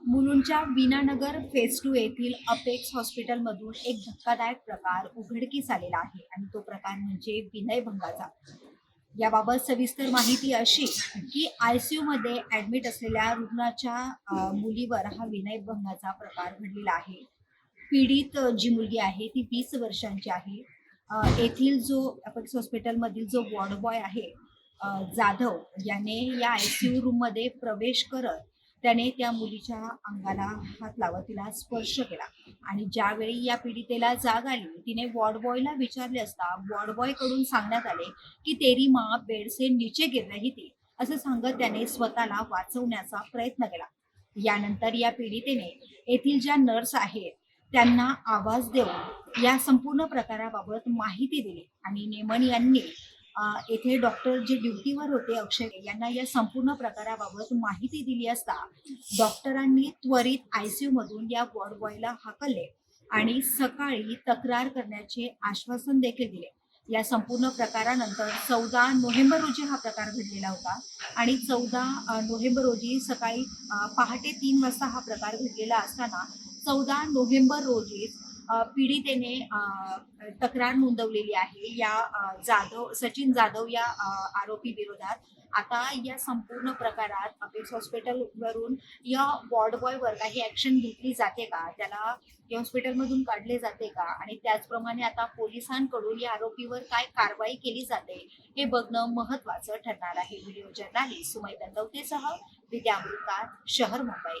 मुलुंडच्या Vinanagar phase two येथील apex हॉस्पिटलमधून एक धक्कादायक प्रकार उघडकीस आलेला आहे आणि तो प्रकार म्हणजे विनयभंगाचा. याबाबत सविस्तर माहिती अशी की आय सी मध्ये ऍडमिट असलेल्या रुग्णाच्या मुलीवर हा विनयभंगाचा प्रकार घडलेला आहे. पीडित जी मुलगी आहे ती वीस वर्षांची आहे. येथील जो अपेक्स हॉस्पिटलमधील जो वॉर्ड बॉय आहे जाधव याने या आय सी यू रूममध्ये प्रवेश करत त्याने त्या मुलीच्या अंगाला हात लावत तिला स्पर्श केला. आणि ज्यावेळी या पीडितेला जाग आली तिने वॉर्ड बॉयला विचारले असता वॉर्ड बॉयकडून सांगण्यात आले की तेरी माँ बेड से नीचे गिर रही थी असं सांगत त्याने स्वतःला वाचवण्याचा प्रयत्न केला. यानंतर या पीडितेने येथील ज्या नर्स आहेत त्यांना आवाज देऊन या संपूर्ण प्रकाराबाबत माहिती दिली आणि नेमन यांनी येथे डॉक्टर जे ड्युटीवर होते अक्षय यांना या संपूर्ण प्रकाराबाबत माहिती दिली असता डॉक्टरांनी त्वरित आयसीयू मधून या वॉर्ड बॉयला हाकलले आणि सकाळी तक्रार करण्याचे आश्वासन देखील दिले. या संपूर्ण प्रकारानंतर चौदा नोव्हेंबर रोजी हा प्रकार घडलेला होता आणि चौदा नोव्हेंबर रोजी सकाळी पहाटे तीन वाजता हा प्रकार घडलेला असताना चौदा नोव्हेंबर रोजी पीडितेने तक्रार नोंदवलेली आहे. या जाधव सचिन जाधव या आरोपी विरोधात आता या संपूर्ण प्रकारात अपेक्स हॉस्पिटलवरून या वॉर्ड बॉयवर काही ऍक्शन घेतली जाते का? त्याला या हॉस्पिटलमधून काढले जाते का? आणि त्याचप्रमाणे आता पोलिसांकडून या आरोपीवर काय कारवाई केली जाते हे बघणं महत्वाचं ठरणार आहे. व्हिडिओ जर्नालिस्ट सुमय दंडवतेसह विद्या अमृतात शहर मुंबई.